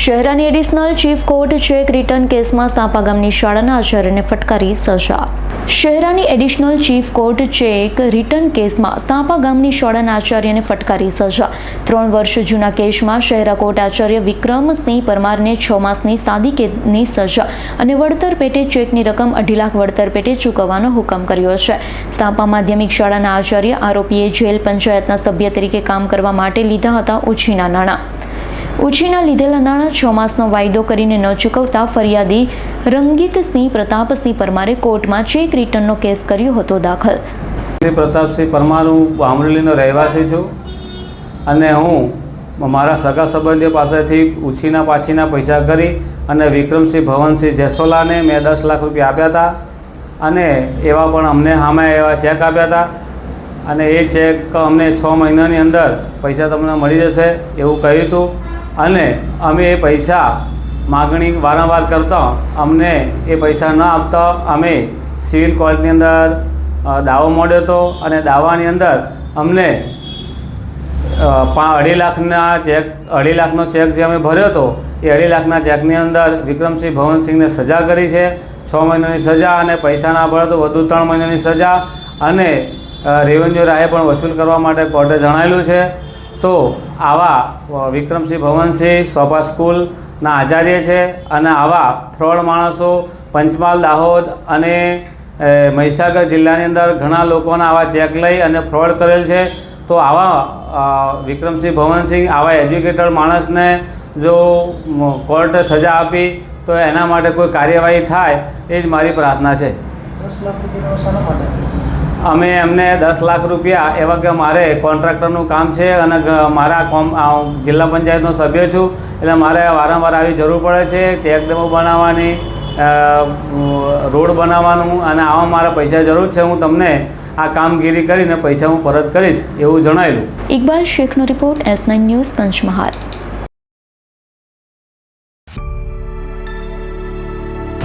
શહેરાની additional chief court cheque return કેસમાં સાપા ગામની શાળાના આચાર્યને ફટકારી સજા. શહેરાની additional chief court cheque return કેસમાં સાપા ગામની શાળાના આચાર્યને ફટકારી સજા. ત્રણ વર્ષ જૂના કેસમાં શહેરા કોર્ટ આચાર્ય વિક્રમસિંહ પરમારને છ માસની સાદી કેદની સજા અને વળતર પેટે ચેકની રકમ અઢી લાખ વળતર પેટે ચૂકવવાનો હુકમ કર્યો છે. સાપા માધ્યમિક શાળાના આચાર્ય આરોપીએ જેલ પંચાયતના સભ્ય તરીકે કામ કરવા માટે લીધા હતા ઉછીના નાણાં. ઉછીના લીધેલા નાણાં છ માસનો વાયદો કરીને ન ચૂકવતા ફરિયાદી રંગીતસિંહ પ્રતાપસિંહ પરમારે કોર્ટમાં ચેક રિટર્નનો કેસ કર્યો હતો દાખલ. પ્રતાપસિંહ પરમાર, હું અમરેલીનો રહેવાસી છું અને હું મારા સગા સંબંધીઓ પાસેથી ઉછીના પાછીના પૈસા કરી અને વિક્રમસિંહ ભવનસિંહ જેસોલાને મેં દસ લાખ રૂપિયા આપ્યા હતા અને એવા પણ અમને સામે એવા ચેક આપ્યા હતા અને એ ચેક અમને છ મહિનાની અંદર પૈસા તમને મળી જશે એવું કહ્યું હતું. અને અમે એ પૈસા માગણી વારંવાર કરતા અમને એ પૈસા ન આપતા અમે સિવિલ કોર્ટની અંદર દાવો મોડ્યો હતો અને દાવાની અંદર અમને અઢી લાખના ચેક, અઢી લાખનો ચેક જે અમે ભર્યો હતો, એ અઢી લાખના ચેકની અંદર વિક્રમસિંહ ભવનસિંહને સજા કરી છે. છ મહિનાની સજા અને પૈસા ના ભરે તો વધુ ત્રણ મહિનાની સજા અને રેવન્યુ રાહે પણ વસૂલ કરવા માટે કોર્ટે જણાવેલું છે. તો આવા વિક્રમસિંહ ભવનસિંહ સોભા સ્કૂલના આચાર્ય છે અને આવા ફ્રોડ માણસો, પંચમહાલ, દાહોદ અને મહીસાગર જિલ્લાની અંદર ઘણા લોકોના આવા ચેક લઈ અને ફ્રોડ કરેલ છે. તો આવા વિક્રમસિંહ ભવનસિંહ આવા એજ્યુકેટેડ માણસને જો કોર્ટે સજા આપી, તો એના માટે કોઈ કાર્યવાહી થાય, એ જ મારી પ્રાર્થના છે. અમે એમને દસ લાખ રૂપિયા એવા કે મારે કોન્ટ્રાક્ટરનું કામ છે અને મારા કોમ જિલ્લા પંચાયતનો સભ્ય છું, એટલે મારે વારંવાર આવી જરૂર પડે છે, ચેક ડેમો બનાવવાની રોડ બનાવવાનું, અને આવા મારા પૈસા જરૂર છે, હું તમને આ કામગીરી કરીને પૈસા હું પરત કરીશ, એવું જણાવેલું Iqbal શેખનો report S nine news Panchmahal.